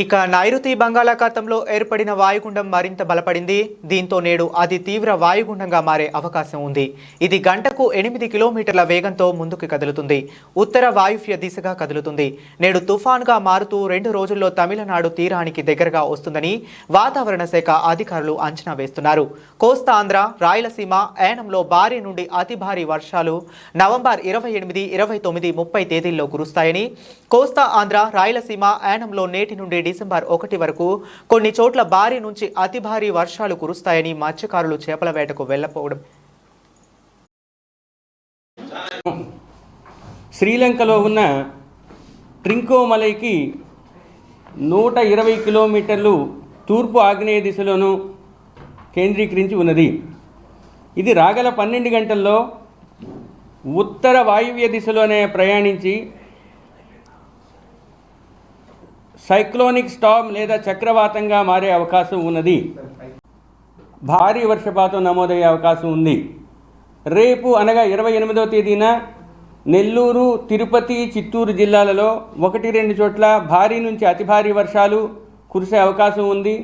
ఇక నైరుతి బంగాళాఖాతంలో ఏర్పడిన వాయుగుండం మరింత బలపడింది. దీంతో నేడు అది తీవ్ర వాయుగుండంగా మారే అవకాశం ఉంది. ఇది గంటకు ఎనిమిది కిలోమీటర్ల వేగంతో ముందుకు కదులుతుంది. ఉత్తర వాయువ్య దిశగా కదులుతుంది. నేడు తుఫాన్గా మారుతూ రెండు రోజుల్లో తమిళనాడు తీరానికి దగ్గరగా వస్తుందని వాతావరణ శాఖ అధికారులు అంచనా వేస్తున్నారు. కోస్తా ఆంధ్ర రాయలసీమ ఏనంలో భారీ నుండి అతి భారీ వర్షాలు నవంబర్ ఇరవై ఎనిమిది ఇరవై తొమ్మిది ముప్పై తేదీల్లో కురుస్తాయని కోస్తా ఆంధ్ర రాయలసీమ ఏనంలో నేటి నుండి డిసెంబర్ ఒకటి వరకు కొన్ని చోట్ల భారీ నుంచి అతి భారీ వర్షాలు కురుస్తాయని మత్స్యకారులు చేపల వేటకు వెళ్ళపోవడం శ్రీలంకలో ఉన్న ట్రింకోమలైకి నూట ఇరవై కిలోమీటర్లు తూర్పు ఆగ్నేయ దిశలోను కేంద్రీకరించి ఉన్నది. ఇది రాగల పన్నెండు గంటల్లో ఉత్తర వాయువ్య దిశలోనే ప్రయాణించి సైక్లోనిక్ స్టామ్ లేదా చక్రవాతంగా మారే అవకాశం ఉన్నది. భారీ వర్షపాతం నమోదయ్యే అవకాశం ఉంది. రేపు అనగా ఇరవై ఎనిమిదవ తేదీన నెల్లూరు తిరుపతి చిత్తూరు జిల్లాలలో ఒకటి రెండు చోట్ల భారీ నుంచి అతి భారీ వర్షాలు కురిసే అవకాశం ఉంది.